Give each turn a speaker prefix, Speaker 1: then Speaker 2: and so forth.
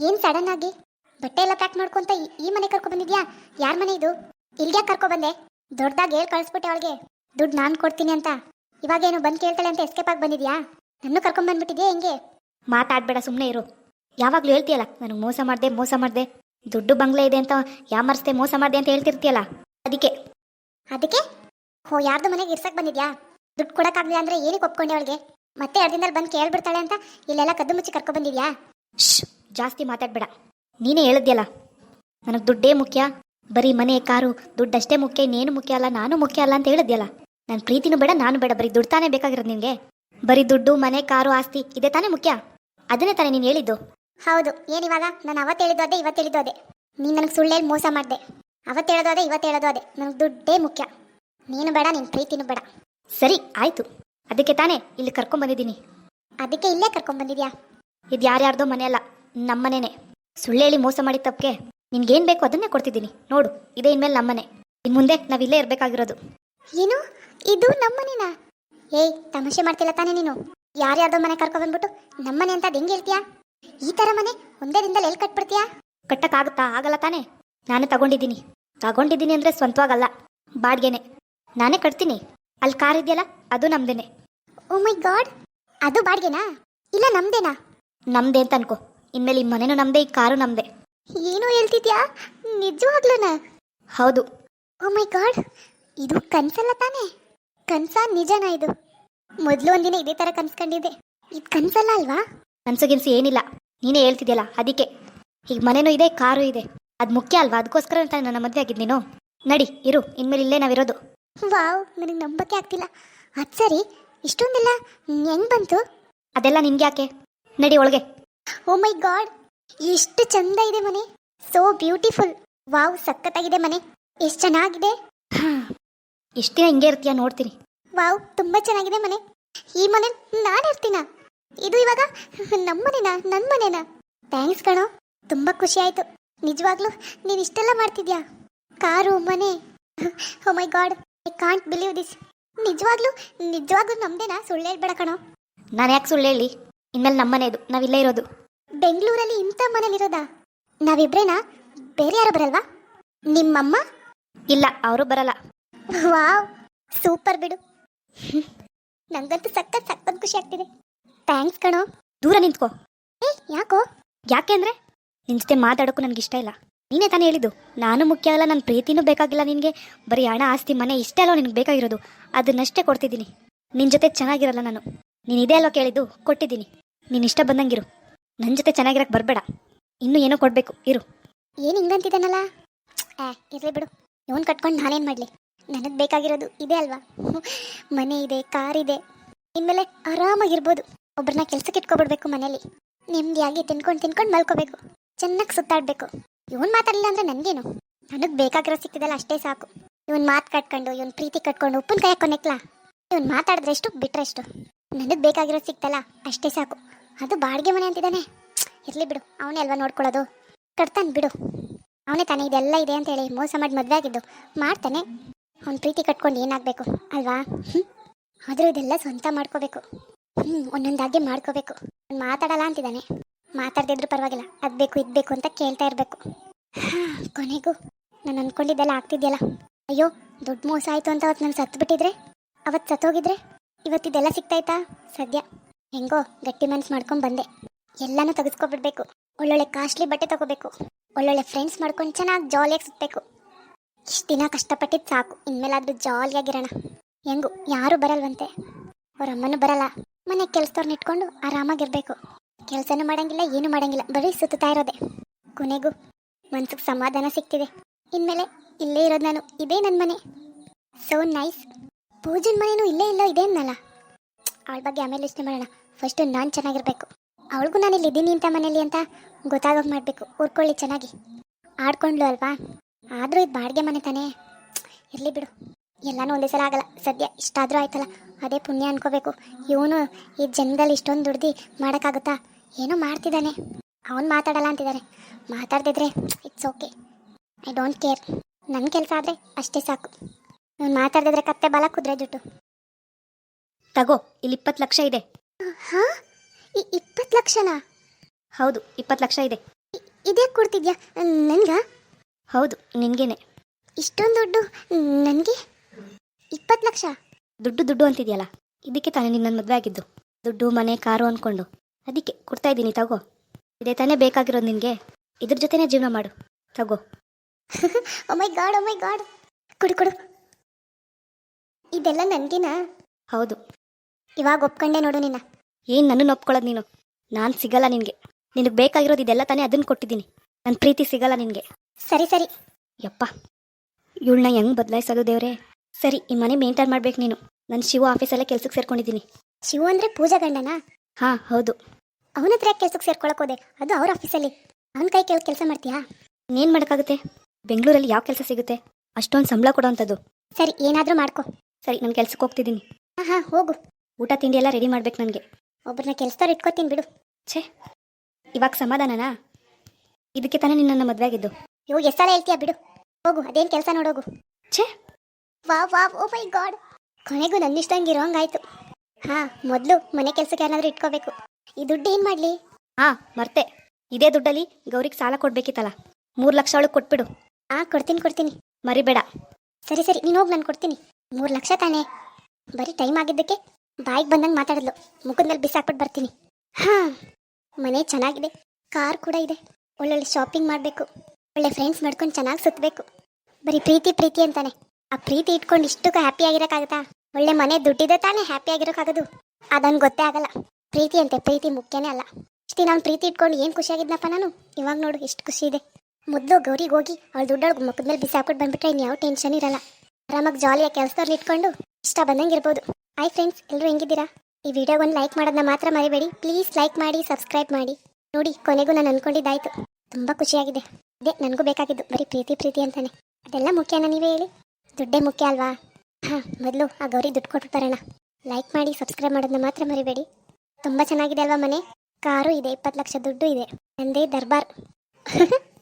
Speaker 1: ಏನ್ ಸಡನ್ ಆಗಿ? ಬಟ್ಟೆ ಎಲ್ಲ ಪ್ಯಾಕ್ ಮಾಡ್ಕೊಂತ ಈ- ಮನೆ ಕರ್ಕೊ ಬಂದಿದ್ಯಾ? ಯಾರ ಮನೆ ಇದು? ಇಲ್ಲಿಗೆ ಕರ್ಕೊ ಬಂದೆ. ದೊಡ್ಡದಾಗಿ ಹೇಳ್ ಕಳಿಸ್ಬಿಟ್ಟೆ ಅವಳಿಗೆ. ದುಡ್ಡು ನಾನು ಕೊಡ್ತೀನಿ ಅಂತ. ಇವಾಗೇನು ಬಂದು ಕೇಳ್ತಾಳೆ ಅಂತ ಎಸ್ಕೇಪ್ ಆಗಿ ಬಂದಿದ್ಯಾ? ನನ್ನ ಕರ್ಕೊಂಡ್ ಬಂದ್ಬಿಟ್ಟಿದ್ಯಾ ಹೆಂಗೆ?
Speaker 2: ಮಾತಾಡ್ಬೇಡ ಸುಮ್ಮನೆ ಇರು. ಯಾವಾಗಲೂ ಹೇಳ್ತೀಯಲ್ಲ, ನನಗೆ ಮೋಸ ಮಾಡಿದೆ ಮೋಸ ಮಾಡಿದೆ. ದುಡ್ಡು ಬಂಗ್ಲೆ ಇದೆ ಅಂತ ಯಾಮರ್ಸ್ದೆ, ಮೋಸ ಮಾಡಿದೆ ಅಂತ ಹೇಳ್ತಿರ್ತೀಯಲ್ಲ. ಅದಕ್ಕೆ.
Speaker 1: ಅದಕ್ಕೆ? ಹೋ, ಯಾರ್ದು ಮನೆಗೆ ಇರ್ಸಕ್ ಬಂದಿದ್ಯಾ? ದುಡ್ಡು ಕೊಡೋಕ್ಕಾಗಲಿಲ್ಲ ಅಂದ್ರೆ ಏನಕ್ಕೆ ಒಪ್ಕೊಂಡೆ ಅವಳಿಗೆ? ಮತ್ತೆ ಎರಡು ದಿನದಲ್ಲಿ ಬಂದು ಕೇಳ್ಬಿಡ್ತಾಳೆ ಅಂತ ಇಲ್ಲೆಲ್ಲ ಕದ್ದು ಮುಚ್ಚಿ ಕರ್ಕೊ
Speaker 2: ಶ್ ಜಾಸ್ತಿ ಮಾತಾಡ್ಬೇಡ. ನೀನೇ ಹೇಳಿದ್ಯಲ್ಲ ನನಗೆ ದುಡ್ಡೇ ಮುಖ್ಯ ಬರೀ ಮನೆ ಕಾರು ದುಡ್ಡಷ್ಟೇ ಮುಖ್ಯ ಇನ್ನೇನು ಮುಖ್ಯ ಅಲ್ಲ ನಾನು ಮುಖ್ಯ ಅಲ್ಲ ಅಂತ ಹೇಳಿದ್ಯಲ್ಲ. ನನ್ನ ಪ್ರೀತಿನೂ ಬೇಡ ನಾನು ಬೇಡ ಬರೀ ದುಡ್ಡು ತಾನೇ ಬೇಕಾಗಿರೋದು ನಿನಗೆ. ಬರೀ ದುಡ್ಡು ಮನೆ ಕಾರು ಆಸ್ತಿ ಇದೇ ತಾನೇ ಮುಖ್ಯ. ಅದನ್ನೇ ತಾನೇ ನೀನು ಹೇಳಿದ್ದು.
Speaker 1: ಹೌದು ಏನಿವಾಗ ನಾನು ಅವತ್ತು ಹೇಳಿದ್ದು ಅದೇ ಇವತ್ತು ಹೇಳಿದ್ದು ಅದೇ. ನೀನು ನನಗೆ ಸುಳ್ಳೇಲಿ ಮೋಸ ಮಾಡಿದೆ. ಅವತ್ತು ಹೇಳೋದು ಅದೇ ಇವತ್ತು ಹೇಳೋದು ಅದೇ. ನನಗೆ ದುಡ್ಡೇ ಮುಖ್ಯ. ನೀನು ಬೇಡ ನಿನ್ನ ಪ್ರೀತಿನೂ ಬೇಡ.
Speaker 2: ಸರಿ ಆಯ್ತು. ಅದಕ್ಕೆ ತಾನೇ ಇಲ್ಲಿ ಕರ್ಕೊಂಬಂದಿದ್ದೀನಿ.
Speaker 1: ಅದಕ್ಕೆ ಇಲ್ಲೇ ಕರ್ಕೊಂಬಂದಿದ್ಯಾ?
Speaker 2: ಇದು ಯಾರ್ಯಾರ್ದೋ ಮನೆ ಅಲ್ಲ. ನಮ್ಮನೇನೆ. ಸುಳ್ಳು ಹೇಳಿ ಮೋಸ ಮಾಡಿ ತಪ್ಪಿಗೆ ನಿನ್ಗೇನು ಬೇಕು ಅದನ್ನೇ ಕೊಡ್ತಿದ್ದೀನಿ. ನೋಡು ಇದೇ ಇನ್ಮೇಲೆ ನಮ್ಮನೆ. ಇನ್ನು ಮುಂದೆ ನಾವಿಲ್ಲೇ ಇರಬೇಕಾಗಿರೋದು.
Speaker 1: ಏನು? ಇದು ನಮ್ಮನೇನಾ? ಏಯ್ ತಮಾಷೆ ಮಾಡ್ತಿಲ್ಲ ತಾನೇ ನೀನು? ಯಾರ್ಯಾರ್ದೋ ಮನೆ ಕರ್ಕೊ ಬಂದ್ಬಿಟ್ಟು ನಮ್ಮನೆ ಅಂತ ಹೆಂಗೆ ಹೇಳ್ತೀಯಾ ಈ ತರ ಮನೆ ಒಂದೇ ದಿನದಲ್ಲಿ ಎಲ್ಲಿ ಕಟ್ಬಿಡ್ತೀಯಾ?
Speaker 2: ಕಟ್ಟಕ್ಕಾಗುತ್ತಾ? ಆಗಲ್ಲ ತಾನೇ. ನಾನು ತಗೊಂಡಿದ್ದೀನಿ. ತಗೊಂಡಿದ್ದೀನಿ ಅಂದರೆ ಸ್ವಂತವಾಗಲ್ಲ. ಬಾಡ್ಗೆನೆ. ನಾನೇ ಕಟ್ತೀನಿ. ಅಲ್ಲಿ ಕಾರ್ ಇದೆಯಲ್ಲ ಅದು ನಮ್ದೇನೆ.
Speaker 1: ಓ ಮೈ ಗಾಡ್ ಅದು ಬಾಡ್ಗೆನಾ? ಇಲ್ಲ ನಮ್ದೇನಾ?
Speaker 2: ನಮ್ದೇ ಅಂತ ಅನ್ಕೋ. ಇನ್ಮೇಲೆ ಈ ಮನೆನೂ ನಮ್ದೆ ಈ ಕಾರು ನಮ್ದೆ.
Speaker 1: ಏನು ಹೇಳ್ತಿದ್ಯಾ? ನಿಜವಾಗ್ಲೂನಾ?
Speaker 2: ಹೌದು.
Speaker 1: ಓ ಮೈ ಗಾಡ್ ಇದು ಕನ್ಸಲ್ಲ ತಾನೇ? ಕನ್ಸ ನಿಜನಾ ಇದು? ಮೊದಲು ಒಂದಿನ ಇದೇ ತರ ಕನ್ಸ್ಕೊಂಡಿದ್ದೆ. ಇದು ಕನ್ಸಲ್ಲ ಅಲ್ವಾ?
Speaker 2: ಕನ್ಸುಗಿನ್ಸು ಏನಿಲ್ಲ. ನೀನೇ ಹೇಳ್ತಿದ್ಯಲ್ಲ ಅದಕ್ಕೆ. ಈಗ ಮನೆನೂ ಇದೆ ಕಾರು ಇದೆ. ಅದು ಮುಖ್ಯ ಅಲ್ವಾ? ಅದಕ್ಕೋಸ್ಕರ ತಾನೇ ನನ್ನ ಮದುವೆ ಆಗಿದ್ದು ನೀನು. ನಡಿ ಇರು. ಇನ್ಮೇಲೆ ಇಲ್ಲೇ ನಾವಿರೋದು.
Speaker 1: ವಾವ್ ನನಗೆ ನಂಬಕ್ಕೆ ಆಗ್ತಿಲ್ಲ. ಅದು ಸರಿ ಇಷ್ಟೊಂದೆಲ್ಲ ಹೆಂಗ್ ಬಂತು?
Speaker 2: ಅದೆಲ್ಲ ನಿನ್ಗೆ ಯಾಕೆ ನಡಿ ಒಳಗೆ.
Speaker 1: ಓ ಮೈ ಗಾಡ್ ಎಷ್ಟು ಚಂದ ಇದೆ ಮನೆ. ಸೋ ಬ್ಯೂಟಿಫುಲ್ ವಾವ್ ಸಖತ್ತಾಗಿದೆ ಮನೆ. ಎಷ್ಟು ಚೆನ್ನಾಗಿದೆ.
Speaker 2: ಎಷ್ಟು ದಿನ ಹಿಂಗೆ ಇರ್ತೀಯ ನೋಡ್ತೀನಿ.
Speaker 1: ವಾವ್ ತುಂಬಾ ಚೆನ್ನಾಗಿದೆ ಮನೆ. ಈ ಮನೆ ನಾನು ಇರ್ತೀನ? ಇದು ಇವಾಗ ನಮ್ಮ ಮನೆನಾ ನನ್ನ ಮನೆನಾ? ಥ್ಯಾಂಕ್ಸ್ ಕಣೋ, ತುಂಬಾ ಖುಷಿ ಆಯ್ತು. ನಿಜವಾಗ್ಲೂ ನೀನು ಇಷ್ಟೆಲ್ಲ ಮಾಡ್ತಿದ್ಯಾ? ಕಾರು, ಮನೆ. ಓ my god I can't believe this ನಿಜವಾಗ್ಲೂ ನಿಜವಾಗ್ಲೂ ನಮ್ದೇನಾ? ಸುಳ್ಳು ಹೇಳ್ಬೇಡ ಕಣೋ.
Speaker 2: ನಾನು ಯಾಕೆ ಸುಳ್ಳು ಹೇಳಿ ಇನ್ಮೇಲೆ ನಮ್ಮನೆ ಇದು ನಾವಿಲ್ಲೇ ಇರೋದು.
Speaker 1: ಬೆಂಗಳೂರಲ್ಲಿ ಇಂಥ ಮನೇಲಿರೋದಾ? ನಾವಿಬ್ರೇನಾ? ಬೇರೆ ಯಾರು ಬರಲ್ವಾ? ನಿಮ್ಮಮ್ಮ?
Speaker 2: ಇಲ್ಲ, ಅವರು ಬರಲ್ಲ.
Speaker 1: ವಾವ್, ಸೂಪರ್ ಬಿಡು. ನಂಗಂತೂ ಸಖತ್ ಸಖತ್ ಖುಷಿ ಆಗ್ತಿದೆ. ಥ್ಯಾಂಕ್ಸ್ ಕಣೋ.
Speaker 2: ದೂರ ನಿಂತ್ಕೋ.
Speaker 1: ಏ, ಯಾಕೋ?
Speaker 2: ಯಾಕೆಂದ್ರೆ ನಿನ್ ಜೊತೆ ಮಾತಾಡೋಕ್ಕೂ ನನಗೆ ಇಷ್ಟ ಇಲ್ಲ. ನೀನೇ ತಾನೇ ಹೇಳಿದ್ದು. ನಾನು ಮುಖ್ಯ ಅಲ್ಲ ನನ್ನ ಪ್ರೀತಿನೂ ಬೇಕಾಗಿಲ್ಲ ನಿನಗೆ. ಬರೀ ಹಣ, ಆಸ್ತಿ, ಮನೆ ಇಷ್ಟೇ ಅಲ್ಲೋ ನಿನಗೆ ಬೇಕಾಗಿರೋದು. ಅದನ್ನಷ್ಟೇ ಕೊಡ್ತಿದ್ದೀನಿ. ನಿನ್ನ ಜೊತೆ ಚೆನ್ನಾಗಿರಲ್ಲ ನಾನು. ನೀನು ಇದೇ ಅಲ್ಲೋ ಕೇಳಿದ್ದು? ಕೊಟ್ಟಿದ್ದೀನಿ. ನೀನು ಇಷ್ಟ ಬಂದಂಗಿರು. ನನ್ನ ಜೊತೆ ಚೆನ್ನಾಗಿರಕ್ಕೆ ಬರಬೇಡ. ಇನ್ನೂ ಏನೋ ಕೊಡಬೇಕು, ಇರು.
Speaker 1: ಏನು ಹಿಂಗಂತಿದ್ದಾನಲ್ಲ ಏ, ಇರಲಿ ಬಿಡು. ಇವನ್ ಕಟ್ಕೊಂಡು ನಾನೇನು ಮಾಡಲಿ? ನನಗೆ ಬೇಕಾಗಿರೋದು ಇದೆ ಅಲ್ವಾ? ಮನೆ ಇದೆ, ಕಾರ್ ಇದೆ. ಇನ್ಮೇಲೆ ಆರಾಮಾಗಿರ್ಬೋದು. ಒಬ್ಬರನ್ನ ಕೆಲ್ಸಕ್ಕೆ ಇಟ್ಕೊಬಿಡ್ಬೇಕು ಮನೇಲಿ. ನೆಮ್ಮದಿಯಾಗಿ ತಿನ್ಕೊಂಡು ತಿನ್ಕೊಂಡು ಮಲ್ಕೋಬೇಕು. ಚೆನ್ನಾಗಿ ಸುತ್ತಾಡಬೇಕು. ಇವನ್ ಮಾತಾಡಲಿಲ್ಲ ಅಂದ್ರೆ ನನಗೇನು? ನನಗೆ ಬೇಕಾಗಿರೋ ಸಿಕ್ಕಿದಲ್ಲ ಅಷ್ಟೇ ಸಾಕು. ಇವನ್ ಮಾತು ಕಟ್ಕೊಂಡು, ಇವನ್ ಪ್ರೀತಿ ಕಟ್ಕೊಂಡು ಉಪ್ಪಿನ ಕೈ ಹಾಕೊನೆಕ್ಲಾ ಇವನ್ ಬಿಟ್ರೆ ಬಿಟ್ರೆಷ್ಟು ನನಗೆ ಬೇಕಾಗಿರೋ ಸಿಕ್ತಲ್ಲ, ಅಷ್ಟೇ ಸಾಕು. ಅದು ಬಾಡಿಗೆ ಮನೆ ಅಂತಿದ್ದಾನೆ. ಇರ್ಲಿ ಬಿಡು, ಅವನೇ ಅಲ್ವಾ ನೋಡ್ಕೊಳ್ಳೋದು? ಕಟ್ತಾನೆ ಬಿಡು. ಅವನೇ ತಾನೇ ಇದೆಲ್ಲ ಇದೆ ಅಂತ ಹೇಳಿ ಮೋಸ ಮಾಡಿ ಮದುವೆ ಆಗಿದ್ದು. ಮಾಡ್ತಾನೆ. ಅವ್ನ ಪ್ರೀತಿ ಕಟ್ಕೊಂಡು ಏನಾಗಬೇಕು, ಅಲ್ವಾ? ಹ್ಞೂ ಆದರೂ ಇದೆಲ್ಲ ಸ್ವಂತ ಮಾಡ್ಕೋಬೇಕು. ಹ್ಞೂ ಒಂದೊಂದಾಗಿ ಮಾಡ್ಕೋಬೇಕು. ಮಾತಾಡಲ್ಲ ಅಂತಿದ್ದಾನೆ. ಮಾತಾಡ್ದಿದ್ರು ಪರವಾಗಿಲ್ಲ. ಅದು ಬೇಕು, ಇದು ಬೇಕು ಅಂತ ಕೇಳ್ತಾ ಇರಬೇಕು. ಕೊನೆಗೂ. ನಾನು ಅಂದ್ಕೊಂಡಿದ್ದೆಲ್ಲ ಆಗ್ತಿದ್ಯಲ್ಲ. ಅಯ್ಯೋ, ದೊಡ್ಡ ಮೋಸ ಆಯಿತು ಅಂತ ಅವತ್ತು ನಾನು ಸತ್ತು ಬಿಟ್ಟಿದ್ರೆ ಅವತ್ತು ಸತ್ತೋಗಿದ್ರೆ? ಇವತ್ತಿದೆಲ್ಲ ಸಿಗ್ತಾಯ್ತಾ? ಸದ್ಯ. ಹೆಂಗೋ, ಗಟ್ಟಿ ಮನ್ಸು ಮಾಡ್ಕೊಂಡು ಬಂದೆ. ಎಲ್ಲನೂ ತೆಗೆಸ್ಕೊಬಿಡ್ಬೇಕು. ಒಳ್ಳೊಳ್ಳೆ ಕಾಸ್ಟ್ಲಿ ಬಟ್ಟೆ ತಗೋಬೇಕು. ಒಳ್ಳೊಳ್ಳೆ ಫ್ರೆಂಡ್ಸ್ ಮಾಡ್ಕೊಂಡು ಚೆನ್ನಾಗಿ ಜಾಲಿಯಾಗಿ ಸುತ್ತಬೇಕು ಇಷ್ಟು ದಿನ ಕಷ್ಟಪಟ್ಟಿದ್ದು ಸಾಕು. ಇನ್ಮೇಲಾದರೂ ಜಾಲಿಯಾಗಿರೋಣ ಹೆಂಗು, ಯಾರೂ ಬರಲ್ವಂತೆ? ಅವರಮ್ಮನೂ ಬರಲ್ಲ. ಮನೆ ಕೆಲಸದವ್ರನ್ನ ಇಟ್ಕೊಂಡು ಆರಾಮಾಗಿರಬೇಕು. ಕೆಲಸನೂ ಮಾಡೋಂಗಿಲ್ಲ, ಏನೂ ಮಾಡೋಂಗಿಲ್ಲ. ಬರೀ ಸುತ್ತಾ ಇರೋದೆ. ಕೊನೆಗೂ ಮನ್ಸಿಗೆ ಸಮಾಧಾನ ಸಿಗ್ತಿದೆ. ಇನ್ಮೇಲೆ ಇಲ್ಲೇ ಇರೋದು ನಾನು. ಇದೇ ನನ್ನ ಮನೆ. ಸೋ ನೈಸ್ ಪೂಜನ್ ಮನೆನೂ ಇಲ್ಲೇ ಇಲ್ಲ ಇದೆ ಅನ್ನಲ್ಲ ಅವಳ ಬಗ್ಗೆ ಆಮೇಲೆ ಯೋಚನೆ ಮಾಡೋಣ. ಫಸ್ಟು ನಾನು ಚೆನ್ನಾಗಿರ್ಬೇಕು. ಅವಳಿಗೂ ನಾನು ಇಲ್ಲಿ ಇದ್ದೀನಿ ಅಂತ ಮನೇಲಿ ಅಂತ ಗೊತ್ತಾಗೋಕೆ ಮಾಡಬೇಕು. ಊರ್ಕೊಳ್ಳಿ ಚೆನ್ನಾಗಿ. ಆಡ್ಕೊಂಡ್ಲು ಅಲ್ವಾ? ಆದರೂ ಇದು ಬಾಡಿಗೆ ಮನೆ ತಾನೇ. ಇರಲಿ ಬಿಡು. ಎಲ್ಲನೂ ಒಂದೇ ಸಲ ಆಗಲ್ಲ. ಸದ್ಯ ಇಷ್ಟಾದರೂ ಆಯ್ತಲ್ಲ. ಅದೇ ಪುಣ್ಯ ಅನ್ಕೋಬೇಕು. ಇವನು ಈ ಜನ್ಮದಲ್ಲಿ ಇಷ್ಟೊಂದು ದುಡ್ದು ಮಾಡೋಕ್ಕಾಗುತ್ತಾ? ಏನೋ ಮಾಡ್ತಿದ್ದಾನೆ. ಅವನು ಮಾತಾಡಲ್ಲ ಅಂತಿದ್ದಾನೆ ಮಾತಾಡ್ದಿದ್ರೆ it's okay I don't care ನನ್ನ ಕೆಲಸ ಆದರೆ ಅಷ್ಟೇ ಸಾಕು. ಇವನು ಮಾತಾಡಿದ್ರೆ ಕತ್ತೆ ಬಲ ಕುದ್ರೆ ಜುಟ್ಟು.
Speaker 2: ತಗೋ ಇಲ್ಲಿ ಇಪ್ಪತ್ತು ಲಕ್ಷ ಇದೆ.
Speaker 1: ಹಾಂ? ಈ ಇಪ್ಪತ್ತು ಲಕ್ಷನಾ?
Speaker 2: ಹೌದು ಇಪ್ಪತ್ತು ಲಕ್ಷ ಇದೆ.
Speaker 1: ಇದೇ ಕೊಡ್ತಿದ್ಯಾ? ನನ್ಗ?
Speaker 2: ಹೌದು ನಿನ್ಗೇನೆ.
Speaker 1: ಇಷ್ಟೊಂದು ದುಡ್ಡು ನನಗೆ? ಇಪ್ಪತ್ತು ಲಕ್ಷ?
Speaker 2: ದುಡ್ಡು ದುಡ್ಡು ಅಂತಿದ್ಯಲ್ಲ? ಇದಕ್ಕೆ ತಾನೇ ನಿನ್ನ ಮದುವೆ ಆಗಿದ್ದು. ದುಡ್ಡು ಮನೆ ಕಾರು ಅಂದ್ಕೊಂಡು ಅದಕ್ಕೆ ಕೊಡ್ತಾ ಇದ್ದೀನಿ ತಗೋ. ಇದೇ ತಾನೇ ಬೇಕಾಗಿರೋದು ನಿನಗೆ. ಇದ್ರ ಜೊತೆನೇ ಜೀವನ ಮಾಡು. ತಗೋ.
Speaker 1: ಮೈ ಗಾಡ್ ಮೈ ಗಾಡ್ ಕೊಡು ಕೊಡು. ಇದೆಲ್ಲ ನನಗೇನಾ?
Speaker 2: ಹೌದು.
Speaker 1: ಇವಾಗ ಒಪ್ಕೊಂಡೆ ನೋಡು ನಿನ್ನ
Speaker 2: ಏನು ನನ್ನನ್ನು ಒಪ್ಕೊಳ್ಳೋದು ನೀನು? ನಾನು ಸಿಗಲ್ಲ ನಿನಗೆ. ನಿನಗೆ ಬೇಕಾಗಿರೋದು ಇದೆಲ್ಲ ತಾನೇ ಅದನ್ನು ಕೊಟ್ಟಿದ್ದೀನಿ. ನನ್ನ ಪ್ರೀತಿ ಸಿಗಲ್ಲ ನಿನಗೆ.
Speaker 1: ಸರಿ ಸರಿ.
Speaker 2: ಯಪ್ಪ. ಇವಳನ್ನ ಹೆಂಗೆ ಬದಲಾಯಿಸೋದು ದೇವ್ರೆ? ಸರಿ ಈ ಮನೆ ಮೇಂಟೈನ್ ಮಾಡ್ಬೇಕು ನೀನು. ನನ್ನ ಶಿವ ಆಫೀಸಲ್ಲೇ ಕೆಲ್ಸಕ್ಕೆ ಸೇರ್ಕೊಂಡಿದ್ದೀನಿ
Speaker 1: ಶಿವ ಅಂದ್ರೆ ಪೂಜಾ ಗಂಡನಾ?
Speaker 2: ಹಾಂ ಹೌದು.
Speaker 1: ಅವನ ಹತ್ರ ಕೆಲ್ಸಕ್ಕೆ ಸೇರ್ಕೊಳಕ್ ಹೋದೆ? ಅದು ಅವ್ರ ಆಫೀಸಲ್ಲಿ. ಅವನ ಕೈ ಕೆಲ್ ಕೆಲಸ ಮಾಡ್ತೀಯಾ?
Speaker 2: ಇನ್ನೇನು ಮಾಡೋಕ್ಕಾಗುತ್ತೆ? ಬೆಂಗಳೂರಲ್ಲಿ ಯಾವ ಕೆಲಸ ಸಿಗುತ್ತೆ? ಅಷ್ಟೊಂದು ಸಂಬಳ ಕೊಡೋವಂಥದ್ದು
Speaker 1: ಸರಿ ಏನಾದರೂ ಮಾಡ್ಕೊ.
Speaker 2: ಸರಿ ನಾನು ಕೆಲ್ಸಕ್ಕೆ ಹೋಗ್ತಿದ್ದೀನಿ.
Speaker 1: ಹಾಂ ಹಾಂ ಹೋಗು.
Speaker 2: ಊಟ ತಿಂಡಿ ಎಲ್ಲ ರೆಡಿ ಮಾಡ್ಬೇಕು ನನಗೆ.
Speaker 1: ಒಬ್ಬರನ್ನ ಕೆಲ್ಸದವ್ರು ಇಟ್ಕೋತೀನಿ ಬಿಡು.
Speaker 2: ಛೇ ಇವಾಗ ಸಮಾಧಾನನಾ? ಇದಕ್ಕೆ ತಾನೇ ನಿನ್ನ ಮದುವೆ ಆಗಿದ್ದು.
Speaker 1: ಇವಾಗ ಎಷ್ಟು ಸಲ ಹೇಳ್ತೀಯಾ ಬಿಡು. ಹೋಗು ಅದೇನು ಕೆಲಸ ನೋಡೋಗು.
Speaker 2: ಛೇ!
Speaker 1: ವಾ ವಾ ಓ ಮೈ ಗಾಡ್. ಕೊನೆಗೂ ನನ್ನಿಷ್ಟಂಗೆ ಇರೋಂಗಾಯ್ತು. ಹಾಂ ಮೊದಲು ಮನೆ ಕೆಲಸಕ್ಕೆ ಏನಾದರೂ ಇಟ್ಕೋಬೇಕು. ಈ ದುಡ್ಡು ಏನು ಮಾಡಲಿ?
Speaker 2: ಹಾಂ ಮರ್ತೆ. ಇದೇ ದುಡ್ಡಲ್ಲಿ ಗೌರಿಗೆ ಸಾಲ ಕೊಡ್ಬೇಕಿತ್ತಲ್ಲ. ಮೂರು ಲಕ್ಷ ಒಳಗೆ ಕೊಟ್ಬಿಡು.
Speaker 1: ಹಾಂ ಕೊಡ್ತೀನಿ ಕೊಡ್ತೀನಿ.
Speaker 2: ಮರಿಬೇಡ.
Speaker 1: ಸರಿ ಸರಿ ನೀನು ಹೋಗಿ ನಾನು ಕೊಡ್ತೀನಿ. ಮೂರು ಲಕ್ಷ ತಾನೇ. ಬರೀ ಟೈಮ್ ಆಗಿದ್ದಕ್ಕೆ ಬಾಯಿಗೆ ಬಂದಂಗೆ ಮಾತಾಡಿದ್ಲು. ಮುಖದ ಮೇಲೆ ಬಿಸಾಕ್ಬಿಟ್ಟು ಬರ್ತೀನಿ. ಹಾಂ, ಮನೆ ಚೆನ್ನಾಗಿದೆ. ಕಾರ್ ಕೂಡ ಇದೆ. ಒಳ್ಳೊಳ್ಳೆ ಶಾಪಿಂಗ್ ಮಾಡಬೇಕು. ಒಳ್ಳೆ ಫ್ರೆಂಡ್ಸ್ ಮಾಡ್ಕೊಂಡು ಚೆನ್ನಾಗಿ ಸುತ್ತಬೇಕು ಬರೀ ಪ್ರೀತಿ ಪ್ರೀತಿ ಅಂತಾನೆ. ಆ ಪ್ರೀತಿ ಇಟ್ಕೊಂಡು ಇಷ್ಟಕ್ಕೆ ಹ್ಯಾಪಿ ಆಗಿರೋಕ್ಕಾಗತ್ತಾ? ಒಳ್ಳೆ ಮನೆ ದುಡ್ಡಿದೆ ತಾನೇ ಹ್ಯಾಪಿ ಆಗಿರೋಕ್ಕಾಗೋದು. ಅದನ್ನು ಗೊತ್ತೇ ಆಗಲ್ಲ. ಪ್ರೀತಿ ಅಂತೆ ಪ್ರೀತಿ ಮುಖ್ಯನೇ ಅಲ್ಲ. ಇಷ್ಟು ನಾನು ಪ್ರೀತಿ ಇಟ್ಕೊಂಡು ಏನು ಖುಷಿಯಾಗಿದ್ನಪ್ಪ ನಾನು? ಇವಾಗ ನೋಡು ಎಷ್ಟು ಖುಷಿ ಇದೆ. ಮೊದಲು ಗೌರಿಗೆ ಹೋಗಿ ಅವಳ ದುಡ್ಡೊಳಗೆ ಮುಖದ ಮೇಲೆ ಬಿಸಾಕ್ಬಿಟ್ಟು ಬಂದ್ಬಿಟ್ರೆ ಇನ್ಯಾವ ಯಾವ ಟೆನ್ಷನ್ ಇರಲ್ಲ. ಆರಾಮಾಗಿ ಜಾಲಿಯಾಗಿ ಕೆಲಸದವ್ರು ಇಟ್ಕೊಂಡು ಇಷ್ಟ ಬಂದಂಗೆ ಇರ್ಬೋದು. ಹಾಯ್ ಫ್ರೆಂಡ್ಸ್ ಎಲ್ಲರೂ ಹೆಂಗಿದ್ದೀರಾ? ಈ ವಿಡಿಯೋಗೊಂದು ಲೈಕ್ ಮಾಡೋದನ್ನ ಮಾತ್ರ ಮರಿಬೇಡಿ. ಪ್ಲೀಸ್ ಲೈಕ್ ಮಾಡಿ ಸಬ್ಸ್ಕ್ರೈಬ್ ಮಾಡಿ. ನೋಡಿ, ಕೊನೆಗೂ ನಾನು ಅನ್ಕೊಂಡಿದ್ದಾಯ್ತು. ತುಂಬ ಖುಷಿಯಾಗಿದೆ. ಅದೇ, ನನಗೂ ಬೇಕಾಗಿದ್ದು. ಬರೀ ಪ್ರೀತಿ ಪ್ರೀತಿ ಅಂತಾನೆ. ಅದೆಲ್ಲ ಮುಖ್ಯನ ನೀವೇ ಹೇಳಿ. ದುಡ್ಡೇ ಮುಖ್ಯ ಅಲ್ವಾ? ಹಾಂ, ಮೊದಲು ಆ ಗೌರಿ ದುಡ್ಡು ಕೊಟ್ಟು ಬರೋಣ. ಲೈಕ್ ಮಾಡಿ ಸಬ್ಸ್ಕ್ರೈಬ್ ಮಾಡೋದನ್ನ ಮಾತ್ರ ಮರಿಬೇಡಿ. ತುಂಬ ಚೆನ್ನಾಗಿದೆ ಅಲ್ವಾ ಮನೆ? ಕಾರು ಇದೆ, ಇಪ್ಪತ್ತು ಲಕ್ಷ ದುಡ್ಡು ಇದೆ. ನಂದೇ ದರ್ಬಾರ್.